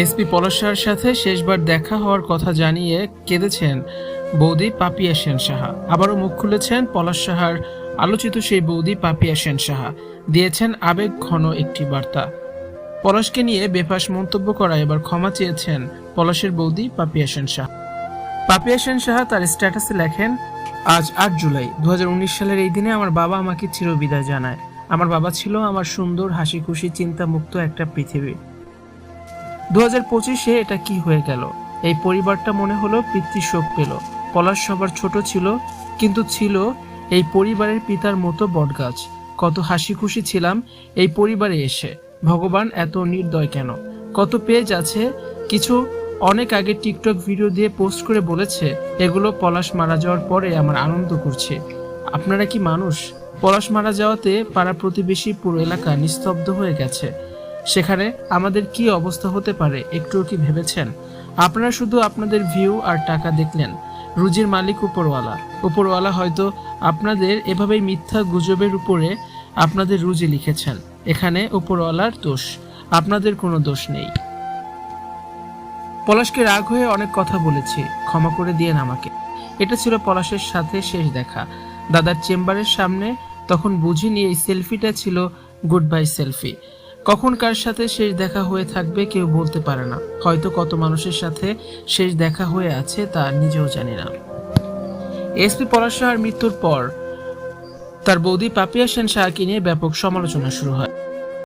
SP পলাশার সাথে শেষবার দেখা হওয়ার কথা জানিয়ে কেঁদেছেন বৌদি পাপিয়া সেন সাহা। আবারও মুখ খুলেছেন পলাশ সাহার আলোচিত সেই বৌদি পাপিয়া সেন সাহা। দিয়েছেন আবেগ ঘন একটি বার্তা। পলাশকে নিয়ে বেফাস মন্তব্য করা এবার ক্ষমা চেয়েছেন পলাশের বৌদি পাপিয়া সেন সাহা। পাপিয়া সেন সাহা তার স্ট্যাটাসে লেখেন, আজ আট জুলাই দু হাজার উনিশ সালের এই দিনে আমার বাবা আমাকে চিরবিদায় জানায়। আমার বাবা ছিল আমার সুন্দর হাসি খুশি চিন্তামুক্ত একটা পৃথিবী। দু হাজার পঁচিশে এটা কি হয়ে গেল? এই পরিবারটা মনে হলো পিতৃশোক পেল। পলাশ সবার ছোট ছিল, কিন্তু ছিল এই পরিবারের পিতার মতো বটগাছ। কত হাসি খুশি ছিলাম এই পরিবারে এসে। ভগবান এত নির্দয় কেন? কত পেজ আছে? কিছু অনেক আগে টিকটক ভিডিও দিয়ে পোস্ট করে বলেছে, এগুলো পলাশ মারা যাওয়ার পরে আমার আনন্দ করছে। আপনারা কি মানুষ? পলাশ মারা যাওয়াতে পাড়া প্রতিবেশী পুরো এলাকা নিস্তব্ধ হয়ে গেছে। সেখানে আমাদের কি অবস্থা হতে পারে একটুও কি ভেবেছেন? আপনারা শুধু আপনাদের ভিউ আর টাকা দেখলেন। রুজির মালিক উপরওয়ালা। উপরওয়ালা হয়তো আপনাদের এভাবেই মিথ্যা গুজবের উপরে আপনাদের রুজি লিখেছেন। এখানে উপরওয়ালার দোষ। আপনাদের কোনো দোষ নেই। পলাশকে রাগ হয়ে অনেক কথা বলেছি। ক্ষমা করে দিয়েন আমাকে। এটা ছিল পলাশের সাথে শেষ দেখা। দাদার চেম্বারের সামনে তখন বুঝিনি এই সেলফিটা ছিল গুড বাই সেলফি কখন কার সাথে শেষ দেখা হয়ে থাকবে কেউ বলতে পারে না। হয়তো কত মানুষের সাথে শেষ দেখা হয়ে আছে তা নিজেও জানি না। এসপি পলাশাহার মৃত্যুর পর তার বৌদি পাপিয়া সেন শাহকে নিয়ে ব্যাপক সমালোচনা শুরু হয়।